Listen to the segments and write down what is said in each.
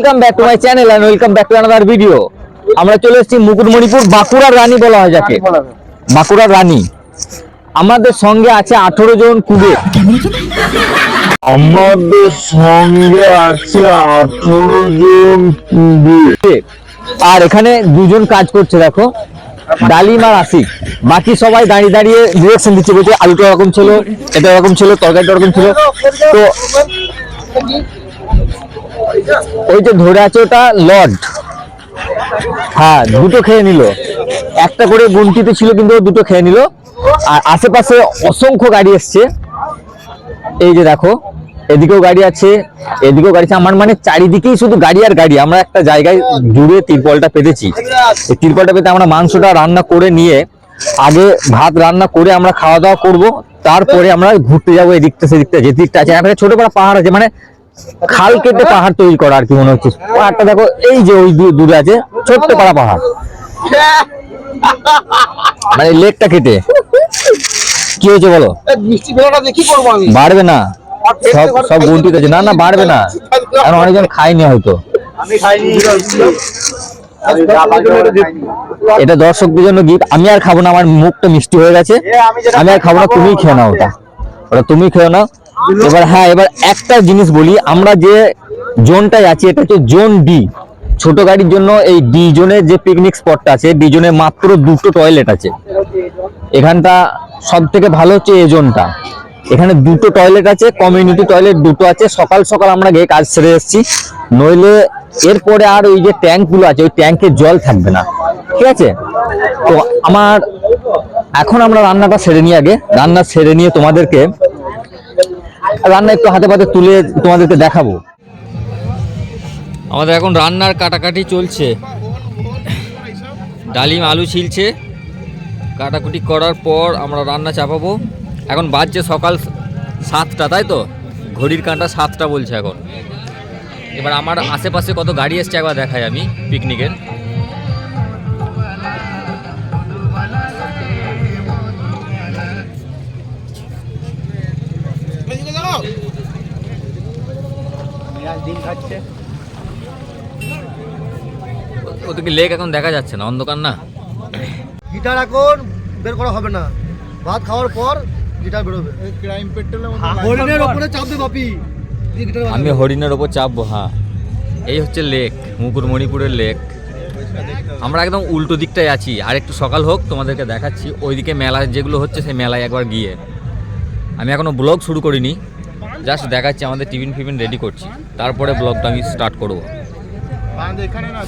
Welcome back to my channel and welcome back to another video আমরা চলে এসেছি মুকুটমণিপুর বাঁকুড়ার রানী বলা হয় যাকে। বাঁকুড়ার রানী। আমাদের সঙ্গে আছে আঠেরো জন কুবের। আমাদের সঙ্গে আছে আঠারো জন কুবের। আর এখানে দুজন কাজ করছে দেখো। ডালিম আর আসিক বাকি সবাই দাঁড়িয়ে দাঁড়িয়ে ডিরেকশন দিচ্ছে বলছে আলুটা এরকম ছিল এটা এরকম ছিল তরকারিটা এরকম ছিল। তো ওই যে ধরে আছে ওটা লড হ্যাঁ দুটো খেয়ে নিল। একটা করে গুনতিতে ছিল, কিন্তু দুটো খেয়ে নিল। আর আশেপাশে অসংখ্য গাড়ি এসছে। এই যে দেখো, এদিকেও গাড়ি আছে, এদিকেও গাড়ি আছে। আমার মানে চারিদিকেই শুধু গাড়ি আর গাড়ি। আমরা একটা জায়গায় জুড়ে তিরপলটা পেতেছি। এই তিরপলটা পেতে আমরা মাংসটা রান্না করে নিয়ে, আগে ভাত রান্না করে আমরা খাওয়া দাওয়া করব। তারপরে আমরা ঘুরতে যাব এদিকটা সেদিকটা, যেদিকটা আছে। একটা ছোট বড় পাহাড় আছে মানে খাল কেটে পাহাড় তৈরি করা আর কি মনে হচ্ছে। পাহাড়টা দেখো এই যে ওই দূরে আছে ছোট্ট পাড়া পাহাড়। মানে লেকটা কেটে। কি হয়েছে বলো? মিষ্টি কি করব আমি? বাড়বে না। সব সব আছে। না না বাড়বে না। কারণ অনেকজন খায়নি হয়তো। আমি খাইনি এটা দর্শকদের জন্য গিফট আমি আর খাব না আমার মুখটা মিষ্টি হয়ে গেছে। আমি আর খাব না তুমিই খেয়ে নাও ওটা। ওটা তুমি খেয়ে নাও। এবার হ্যাঁ এবার একটা জিনিস বলি, আমরা যে জোনটায় আছি, এটা হচ্ছে জোন ডি। ছোট গাড়ির জন্য এই ডি জোনের যে পিকনিক স্পটটা আছে ডি জোনে মাত্র দুটো টয়লেট আছে। এখানটা সব থেকে ভালো হচ্ছে এ জোনটা। এখানে দুটো টয়লেট আছে কমিউনিটি টয়লেট দুটো আছে। সকাল সকাল আমরা গিয়ে কাজ সেরে এসেছি। নইলে এরপরে আর ওই যে ট্যাঙ্কগুলো আছে, ওই ট্যাঙ্কে জল থাকবে না। ঠিক আছে? তো আমার, এখন আমরা রান্নাটা সেরে নিই আগে। রান্না সেরে নিয়ে তোমাদেরকে রান্না একটু হাতে পাতে তুলে তোমাদেরকে দেখাবো। আমাদের এখন রান্নার কাটাকাটি চলছে। ডালিম আলু ছিলছে। কাটাকুটি করার পর আমরা রান্না চাপাবো। এখন বাজছে সকাল সাতটা, তাই তো? ঘড়ির কাঁটা সাতটা বলছে এখন। এবার আমার আশেপাশে কত গাড়ি এসছে একবার দেখাই আমি পিকনিকের ডিম খাচ্ছে। ওদেরকে লেক এখন দেখা যাচ্ছে না অন্ধকার না? গিটার এখন বের করা হবে না। ভাত খাওয়ার পর গিটার বেরোবে। ক্রাইম পেট্রোলের হরিণের ওপরে চাপবে বাপি। আমি হরিণের ওপর চাপবো হ্যাঁ। এই হচ্ছে লেক মুকুটমণিপুরের লেক আমরা একদম উল্টো দিকটায় আছি। আর একটু সকাল হোক তোমাদেরকে দেখাচ্ছি। ওইদিকে মেলা যেগুলো হচ্ছে সেই মেলায় একবার গিয়ে। আমি এখনও ব্লগ শুরু করিনি। জাস্ট দেখাচ্ছি আমাদের টিফিন ফিফিন রেডি করছি। তারপরে ব্লগটা আমি স্টার্ট করব। এখানে না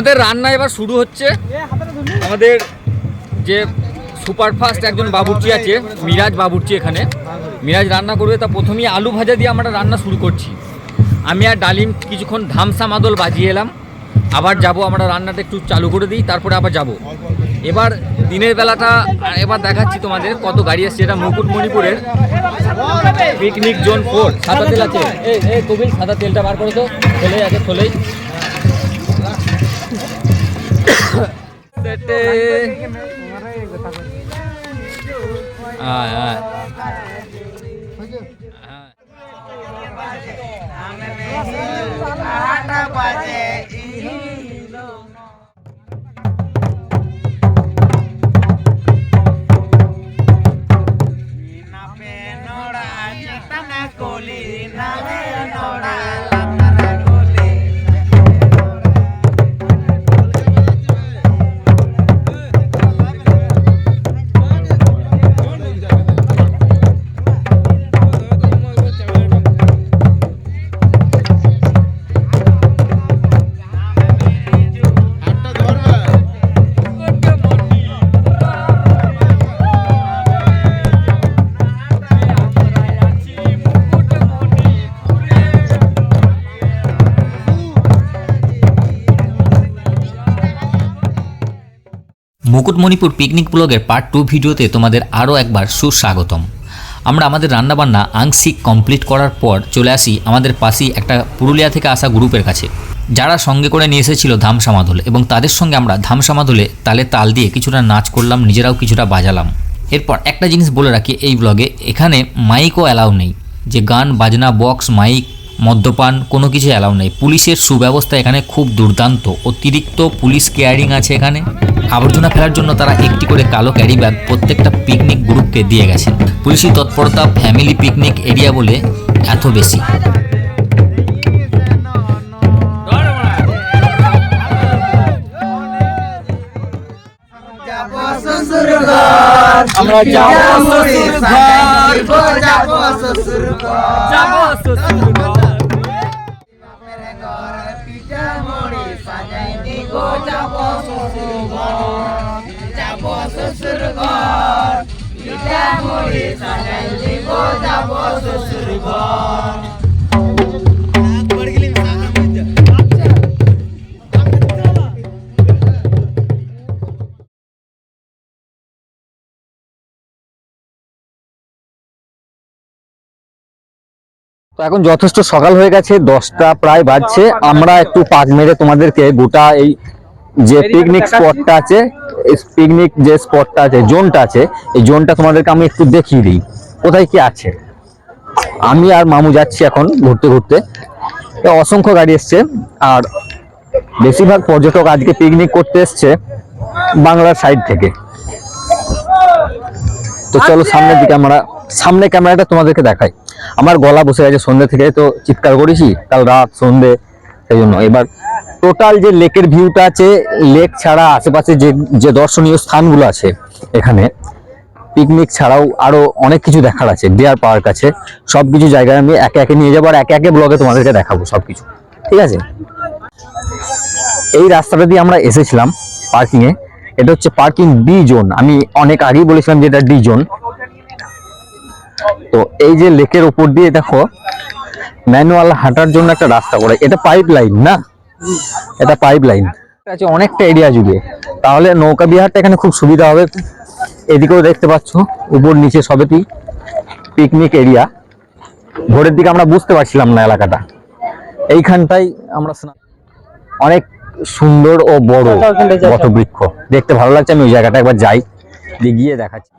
আমাদের রান্না এবার শুরু হচ্ছে। আমাদের যে সুপারফাস্ট একজন বাবুর্চি আছে, মিরাজ বাবুর্চি এখানে। মিরাজ রান্না করবে, তা প্রথমেই আলু ভাজা দিয়ে আমরা রান্না শুরু করছি। আমি আর ডালিম কিছুক্ষণ ধামসা মাদল বাজিয়ে এলাম। আবার যাব, আমরা রান্নাটা একটু চালু করে দিই, তারপরে আবার যাব। এবার দিনের বেলাটা এবার দেখাচ্ছি তোমাদের কত গাড়ি আসছে। এটা মুকুটমণিপুরের পিকনিক জোন ফোর, সাদা তেল আছে। এই কবিল সাদা তেলটা বার করে তো খোলেই আছে খোলেই সেটে আয় মুকুটমণিপুর পিকনিক ব্লগের পার্ট টু ভিডিওতে তোমাদের আরও একবার সুস্বাগতম। আমরা আমাদের রান্নাবান্না আংশিক কমপ্লিট করার পর চলে আসি আমাদের পাশেই একটা পুরুলিয়া থেকে আসা গ্রুপের কাছে। যারা সঙ্গে করে নিয়ে এসেছিল ধামসা মাদল এবং তাদের সঙ্গে আমরা ধামসা মাদলে তালে তাল দিয়ে কিছুটা নাচ করলাম, নিজেরাও কিছুটা বাজালাম। এরপর একটা জিনিস বলে রাখি এই ব্লগে, এখানে মাইকও অ্যালাউ নেই। যে গান, বাজনা বক্স মাইক মদ্যপান কোনো কিছু অ্যালাউ নেই। পুলিশের সুব্যবস্থা এখানে খুব দুর্দান্ত। অতিরিক্ত পুলিশ কেয়ারিং আছে এখানে। আবর্জনা ফেলার জন্য তারা একটি করে কালো ক্যারি ব্যাগ প্রত্যেকটা পিকনিক গ্রুপকে দিয়ে গেছেন। পুলিশি তৎপরতা ফ্যামিলি পিকনিক এরিয়া বলে এত বেশি। আমরা যাব তো এখন যথেষ্ট সকাল হয়ে গেছে দশটা প্রায় বাজছে। আমরা একটু পাঁচ মেরে তোমাদেরকে গোটা এই যে পিকনিক স্পটটা আছে পিকনিক যে স্পটটা আছে জোনটা আছে এই জোনটা তোমাদেরকে আমি একটু দেখিয়ে দিই। কোথায় কি আছে? আমি আর মামু যাচ্ছি এখন ঘুরতে ঘুরতে। অসংখ্য গাড়ি এসছে আর বেশিরভাগ পর্যটক আজকে পিকনিক করতে এসছে বাংলার সাইড থেকে। তো চলো সামনের দিকে আমরা সামনে ক্যামেরাটা তোমাদেরকে দেখাই। আমার গলা বসে গেছে সন্ধ্যে থেকে তো চিৎকার করেছি কাল রাত সন্ধ্যে সেই জন্য। এবার টোটাল যে লেকের ভিউটা আছে লেক ছাড়া আশেপাশে যে যে দর্শনীয় স্থানগুলো আছে এখানে পিকনিক ছাড়াও আরও অনেক কিছু দেখার আছে ডিয়ার পার্ক আছে, সবকিছু জায়গায় আমি একে একে নিয়ে যাব আর একে একে ব্লগে তোমাদেরকে দেখাবো সবকিছু, ঠিক আছে? এই রাস্তাটা দিয়ে আমরা এসেছিলাম পার্কিং এ, এটা হচ্ছে পার্কিং ডি জোন আমি অনেক আগেই বলেছিলাম যে এটা ডি জোন তো এই যে লেকের উপর দিয়ে দেখো ম্যানুয়াল হাঁটার জন্য একটা রাস্তা করে, এটা পাইপ লাইন না? এটা পাইপ লাইন আছে অনেকটা এরিয়া জুড়ে। তাহলে নৌকা বিহারটা এখানে খুব সুবিধা হবে। এদিকেও দেখতে পাচ্ছ উপর নিচে সবেতেই পিকনিক এরিয়া ভোরের দিকে আমরা বুঝতে পারছিলাম না এলাকাটা। এইখানটাই আমরা অনেক সুন্দর ও বড় বটবৃক্ষ। দেখতে ভালো লাগছে আমি ওই জায়গাটা একবার যাই। দিয়ে গিয়ে দেখাচ্ছি।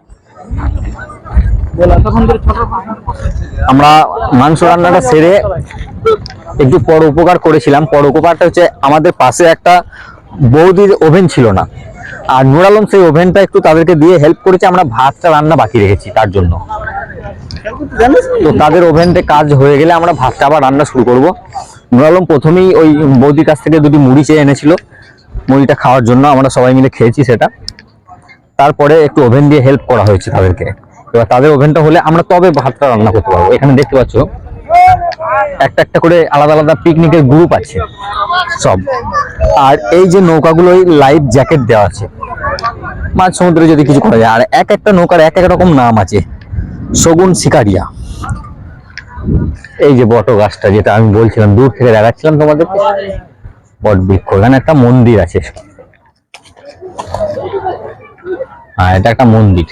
আমরা মাংস রান্নাটা সেরে একটু পর উপকার করেছিলাম। পর উপকারটা হচ্ছে আমাদের পাশে একটা বৌদির ওভেন ছিল না। আর আলম সেই ওভেনটা একটু তাদেরকে দিয়ে হেল্প করেছে, আমরা ভাতটা রান্না বাকি রেখেছি তার জন্য। তো তাদের ওভেনতে কাজ হয়ে গেলে আমরা ভাতটা আবার রান্না শুরু করব। নুর আলম প্রথমেই ওই বৌদির কাছ থেকে দুটি মুড়ি চেয়ে এনেছিল। মুড়িটা খাওয়ার জন্য আমরা সবাই মিলে খেয়েছি সেটা। তারপরে একটু ওভেন দিয়ে হেল্প করা হয়েছে তাদেরকে। এবার তাদের ওভেনটা হলে আমরা তবে ভাতটা রান্না করতে পারব। এখানে দেখতে পাচ্ছ, একটা একটা করে আলাদা আলাদা পিকনিকের গ্রুপ আছে, সব। আর এই যে নৌকাগুলো লাইফ জ্যাকেট দেওয়া আছে, মাঝ সমুদ্রে যদি কিছু করা যায়। আর এক একটা নৌকার এক এক রকম নাম আছে, শগুন শিকারিয়া। এই যে বট গাছটা যেটা আমি বলছিলাম, দূর থেকে দেখাচ্ছিলাম তোমাদের বট বৃক্ষ। এখানে একটা মন্দির আছে। হ্যাঁ এটা একটা মন্দির।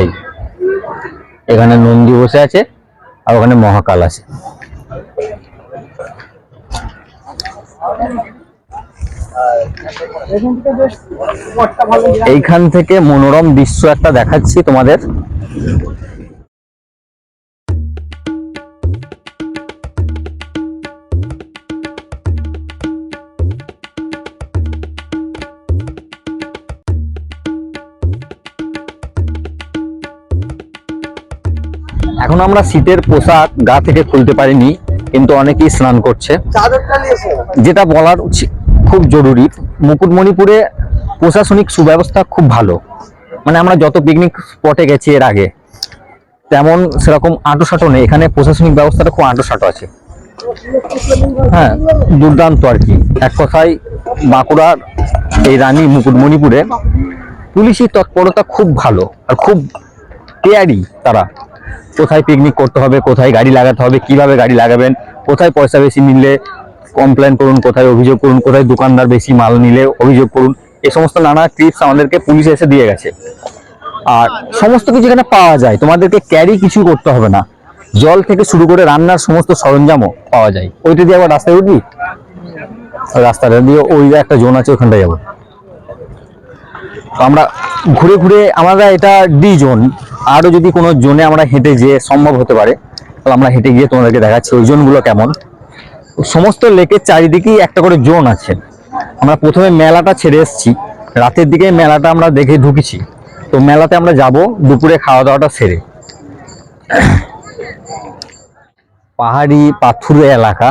এই এখানে নন্দী বসে আছে আর ওখানে মহাকাল আছে। এইখান থেকে মনোরম দৃশ্য একটা দেখাচ্ছি তোমাদের। এখন আমরা শীতের পোশাক গা থেকে খুলতে পারিনি কিন্তু অনেকেই স্নান করছে। যেটা বলার খুব জরুরি। মুকুটমণিপুরে প্রশাসনিক সুব্যবস্থা খুব ভালো। মানে আমরা যত পিকনিক স্পটে গেছি এর আগে তেমন সেরকম আঁটো সাঁটো নেই। এখানে প্রশাসনিক ব্যবস্থাটা খুব আঁটো সাঁটো আছে। হ্যাঁ দুর্দান্ত আর কি। এক কথায় বাঁকুড়ার এই রানী মুকুটমণিপুরে পুলিশি তৎপরতা খুব ভালো আর খুব কেয়ারি তারা। কোথায় পিকনিক করতে হবে, কোথায় গাড়ি লাগাতে হবে, কীভাবে গাড়ি লাগাবেন, কোথায় পয়সা বেশি নিলে কমপ্লেন করুন, কোথায় অভিযোগ করুন, কোথায় দোকানদার বেশি মাল নিলে অভিযোগ করুন এই সমস্ত নানা টিপস আমাদেরকে পুলিশ এসে দিয়ে গেছে। আর সমস্ত কিছু এখানে পাওয়া যায়, তোমাদেরকে ক্যারি কিছু করতে হবে না। জল থেকে শুরু করে রান্নার সমস্ত সরঞ্জামও পাওয়া যায়। ওইটা দিয়ে আবার রাস্তায় উঠবি? রাস্তাটা দিয়ে ওই একটা জোন আছে, ওখানটায় যাব। তো আমরা ঘুরে ঘুরে আমরা এটা ডি জোন। আরও যদি কোনো জোনে আমরা হেঁটে যেয়ে সম্ভব হতে পারে, তাহলে আমরা হেঁটে গিয়ে তোমাদেরকে দেখাচ্ছি ওই জোনগুলো কেমন। সমস্ত লেকের চারিদিকেই একটা করে জোন আছে। আমরা প্রথমে মেলাটা ছেড়ে এসেছি। রাতের দিকে মেলাটা আমরা দেখে ঢুকেছি। তো মেলাতে আমরা যাব দুপুরে খাওয়া দাওয়াটা সেরে। পাহাড়ি পাথুরে এলাকা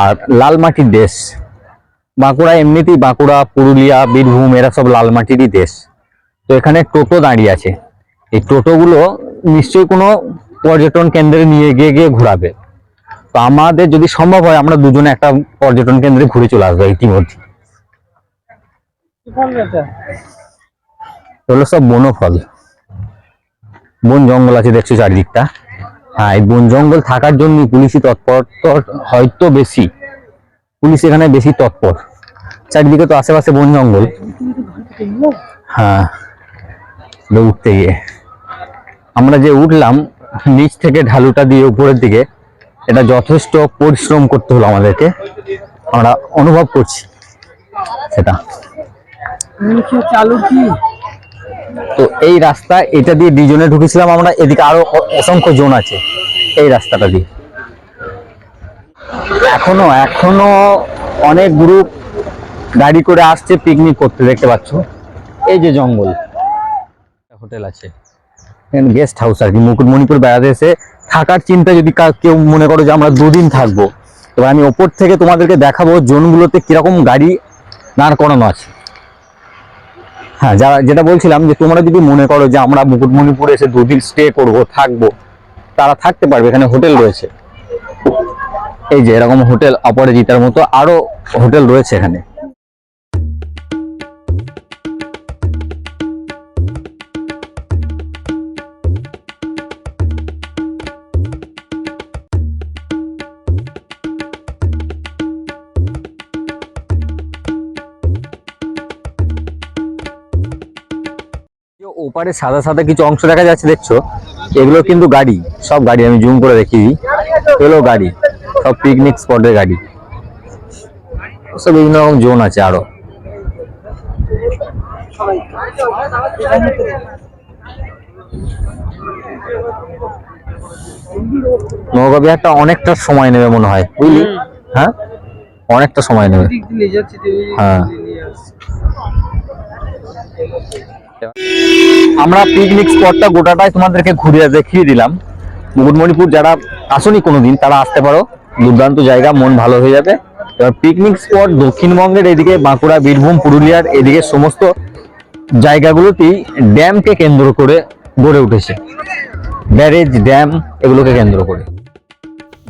আর লাল মাটির দেশ। বাঁকুড়া এমনিতেই বাঁকুড়া পুরুলিয়া বীরভূম এরা সব লাল মাটিরই দেশ। তো এখানে টোটো দাঁড়িয়ে আছে। এই টোটোগুলো নিশ্চয়ই কোনো পর্যটন কেন্দ্রে নিয়ে গিয়ে গিয়ে ঘোরাবে। তো আমাদের যদি সম্ভব হয় আমরা দুজনে একটা পর্যটন কেন্দ্রে ঘুরে চলে আসব ইতিমধ্যে। হলো সব বনফল। বন জঙ্গল আছে দেখছ চারিদিকটা। হ্যাঁ এই বন জঙ্গল থাকার জন্য পুলিশি তৎপর হয়তো বেশি। পুলিশ এখানে বেশি তৎপর। চারিদিকে তো আশেপাশে বন জঙ্গল। হ্যাঁ উঠতে গিয়ে। আমরা যে উঠলাম, নিচ থেকে ঢালুটা দিয়ে উপরের দিকে, এটা যথেষ্ট পরিশ্রম করতে হলো আমাদেরকে। আমরা অনুভব করছি সেটা। তো এই রাস্তা, এটা দিয়ে দুজনে ঢুকেছিলাম আমরা, এদিকে আরও অসংখ্য জোন আছে। এই রাস্তাটা দিয়ে। এখনও এখনও অনেক গ্রুপ গাড়ি করে আসছে পিকনিক করতে, দেখতে পাচ্ছ? এই যে জঙ্গল। হোটেল আছে। গেস্ট হাউস আর কি মুকুটমণিপুর বেড়াতে এসে থাকার চিন্তা যদি কেউ মনে করো যে আমরা দুদিন থাকব, এবার আমি ওপর থেকে তোমাদেরকে দেখাবো জোনগুলোতে কীরকম গাড়ি দাঁড় করানো আছে। হ্যাঁ যারা, যেটা বলছিলাম যে তোমরা যদি মনে করো যে আমরা মুকুটমণিপুরে এসে দুদিন স্টে করব, থাকব, তারা থাকতে পারবে, এখানে হোটেল রয়েছে। এই যে এরকম হোটেল অপরাজিতার মতো আরও হোটেল রয়েছে এখানে। ওপারে সাদা সাদা কিছু অংশ দেখা যাচ্ছে, দেখছ? এগুলো কিন্তু গাড়ি, সব গাড়ি, আমি জুম করে দেখি এগুলো গাড়ি। সব পিকনিক স্পটের গাড়ি। সব বিভিন্ন রকম জোন আছে আরও। নৌকা বিহারটা অনেকটা সময় নেবে মনে হয়। বুঝলি? হ্যাঁ? অনেকটা সময় নেবে। হ্যাঁ। আমরা পিকনিক স্পটটা গোটাটাই তোমাদেরকে ঘুরিয়ে দেখিয়ে দিলাম। মুকুটমণিপুর যারা আসনি কোনোদিন তারা আসতে পারো। দুর্দান্ত জায়গা, মন ভালো হয়ে যাবে। এবার পিকনিক স্পট দক্ষিণবঙ্গের এদিকে বাঁকুড়া, বীরভূম, পুরুলিয়ার এদিকে সমস্ত জায়গাগুলোতেই ড্যামকে কেন্দ্র করে গড়ে উঠেছে। ব্যারেজ ড্যাম এগুলোকে কেন্দ্র করে।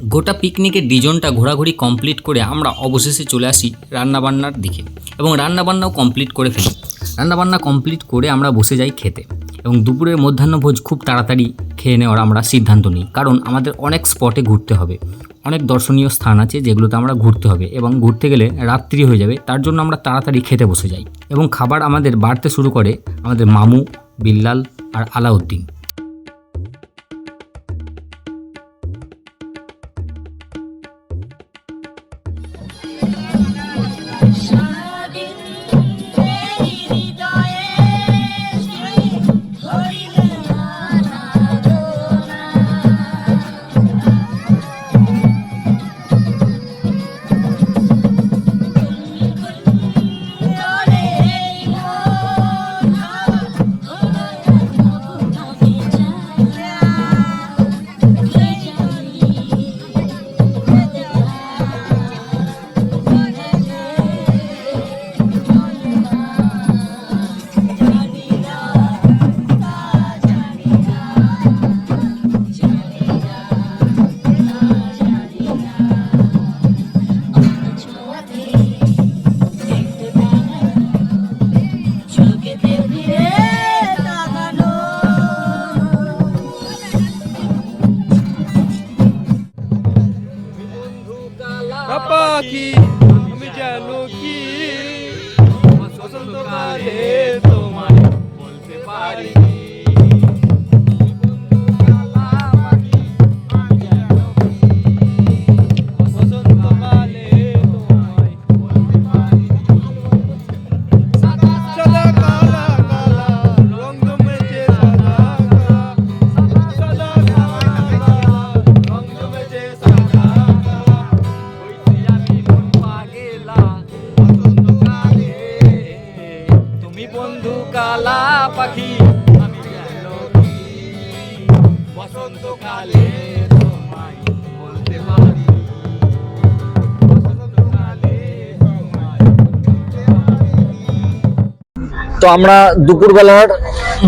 গোটা পিকনিকের ডিজনটা ঘোরাঘুরি কমপ্লিট করে আমরা অবশেষে চলে আসি রান্নাবান্নার দিকে এবং রান্নাবান্নাও কমপ্লিট করে ফেলি। রান্নাবান্না কমপ্লিট করে আমরা বসে যাই খেতে এবং দুপুরের মধ্যাহ্নভোজ খুব তাড়াতাড়ি খেয়ে নেওয়ার আমরা সিদ্ধান্ত নিই। কারণ আমাদের অনেক স্পটে ঘুরতে হবে। অনেক দর্শনীয় স্থান আছে যেগুলোতে আমরা ঘুরতে হবে এবং ঘুরতে গেলে রাত্রি হয়ে যাবে, তার জন্য আমরা তাড়াতাড়ি খেতে বসে যাই। এবং খাবার আমাদের বাড়তে শুরু করে আমাদের মামু, বিল্লাল আর আলাউদ্দিন। পাখি আমি জানো কি? বসন্তকালে তোমায় বলতে পারি। বন্ধু কালা পাখি বসন্তকালে তো আমরা দুপুরবেলার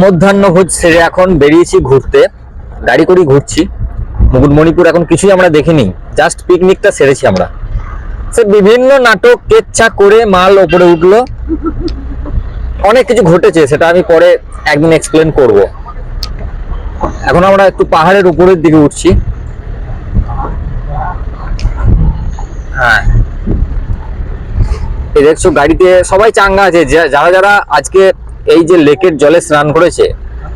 মধ্যাহ্ন ভোজ সেরে এখন বেরিয়েছি ঘুরতে। গাড়ি করে ঘুরছি। মুকুটমণিপুর এখন কিছুই আমরা দেখিনি। জাস্ট পিকনিকটা সেরেছি আমরা। সে বিভিন্ন নাটক কেচ্ছা করে মাল ওপরে উঠল। অনেক কিছু ঘটেছে, সেটা আমি পরে একদিন এক্সপ্লেন করব। এখন আমরা একটু পাহাড়ের উপরের দিকে উঠছি। হ্যাঁ। দেখছ গাড়িতে সবাই চাঙ্গা আছে যারা যারা আজকে এই যে লেকের জলে স্নান করেছে,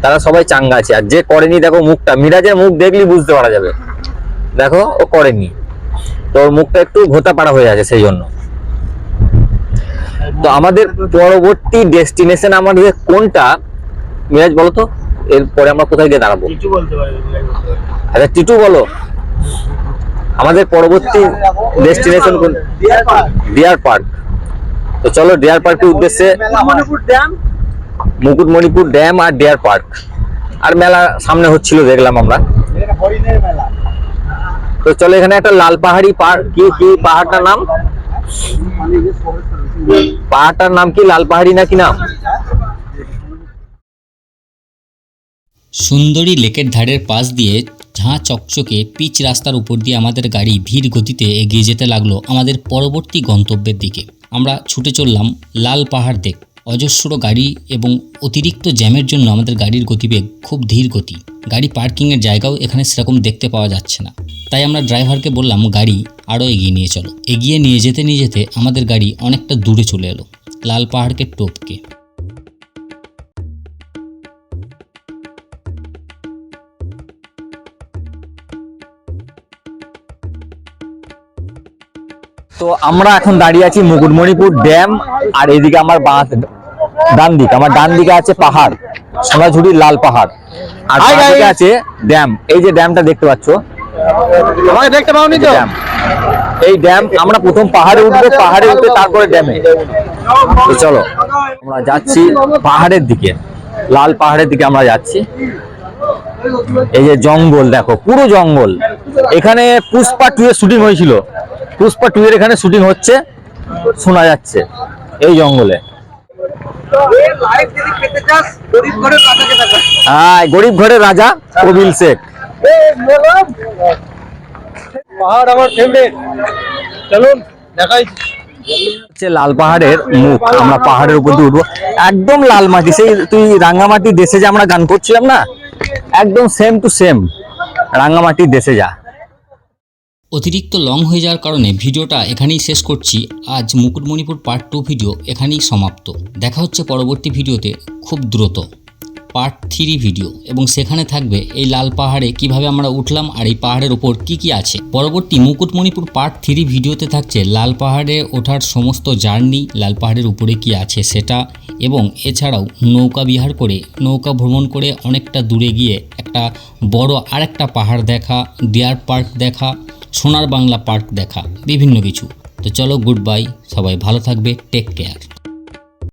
তারা সবাই চাঙ্গা আছে। আর যে করেনি, দেখো মুখটা। মিরাজের মুখ দেখলি বুঝতে পারা যাবে। দেখো, ও করেনি। তো মুখটা একটু ঘোতা পাড়া হয়ে আছে সেই জন্য। তো আমাদের পরবর্তী ডেস্টিনেশন আমাদের কোনটা? মিরাজ বলো তো। এরপরে আমরা কোথায় গিয়ে দাঁড়াবো? আচ্ছা টিটু বলো। আমাদের পরবর্তী ডেস্টিনেশন কোন? ডিয়ার পার্ক তো চলো ডিয়ার পার্কের উদ্দেশ্যে মুকুটমণিপুর ড্যাম আর ডিয়ার পার্ক আর মেলা সামনে হচ্ছিল দেখলাম আমরা। তো চলো এখানে একটা লাল পাহাড়ি পাহাড় কি কি পাহাড়টার নাম? পাহাড়টার নাম কি? লাল পাহাড়ি নাকি নাম সুন্দরী লেকের ধারের পাশ দিয়ে ঝাঁ চকচকে পিচ রাস্তার উপর দিয়ে আমাদের গাড়ি ভিড় গতিতে এগিয়ে যেতে লাগল আমাদের পরবর্তী গন্তব্যের দিকে। আমরা ছুটে চললাম লাল পাহাড় দেখ অজস্র গাড়ি এবং অতিরিক্ত জ্যামের জন্য আমাদের গাড়ির গতিবেগ খুব ধীর গতি। গাড়ি পার্কিংয়ের জায়গাও এখানে সেরকম দেখতে পাওয়া যাচ্ছে না। তাই আমরা ড্রাইভারকে বললাম, গাড়ি আরও এগিয়ে নিয়ে চলো। এগিয়ে নিয়ে যেতে নিয়ে যেতে আমাদের গাড়ি অনেকটা দূরে চলে এলো, লাল পাহাড়কে টপকে। তো আমরা এখন দাঁড়িয়ে আছি মুকুটমণিপুর ড্যাম, আর এদিকে আমার বাঁ ডান দিক আমার ডান দিকে আছে পাহাড় সোনাঝুরির লাল পাহাড়। আর বাঁ দিকে আছে ড্যাম এই যে ড্যামটা দেখতে পাচ্ছ? আমাকে দেখতে পাওনি তো? ড্যাম। এই ড্যাম আমরা প্রথম পাহাড়ে উঠবো পাহাড়ে উঠে তারপরে ড্যামে। তো চলো আমরা যাচ্ছি পাহাড়ের দিকে। লাল পাহাড়ের দিকে আমরা যাচ্ছি। এই যে জঙ্গল দেখো পুরো জঙ্গল। এখানে পুষ্পা টু এর শুটিং হয়েছিল। পুষ্পা টু এর এখানে শুটিং হচ্ছে শোনা যাচ্ছে এই জঙ্গলে। হ্যাঁ গরিব ঘরের রাজা কবিল শেখ। পাহাড় আমার ফেভারিট চলুন দেখাই। হচ্ছে লাল পাহাড়ের মুখ আমরা পাহাড়ের উপর দিয়ে উঠবো। একদম লাল মাটি সেই তুই রাঙ্গামাটি দেশে যা আমরা গান করছিলাম না একদম সেম টু সেম রাঙ্গামাটির দেশে যা। অতিরিক্ত লং হয়ে যাওয়ার কারণে ভিডিওটা এখানেই শেষ করছি। আজ মুকুটমণিপুর পার্ট টু ভিডিও এখানেই সমাপ্ত। দেখা হচ্ছে পরবর্তী ভিডিওতে খুব দ্রুত। পার্ট থ্রি ভিডিও এবং সেখানে থাকবে এই লাল পাহাড়ে কীভাবে আমরা উঠলাম আর এই পাহাড়ের ওপর কি কি আছে। পরবর্তী মুকুটমণিপুর পার্ট থ্রি ভিডিওতে থাকছে লাল পাহাড়ে ওঠার সমস্ত জার্নি, লাল পাহাড়ের উপরে কি আছে সেটা এবং এছাড়াও নৌকা বিহার করে, নৌকা ভ্রমণ করে অনেকটা দূরে গিয়ে একটা বড় আরেকটা পাহাড় দেখা ডিয়ার পার্ক দেখা সোনার বাংলা পার্ক দেখা, বিভিন্ন কিছু। তো চলো গুড বাই সবাই ভালো থাকবে টেক কেয়ার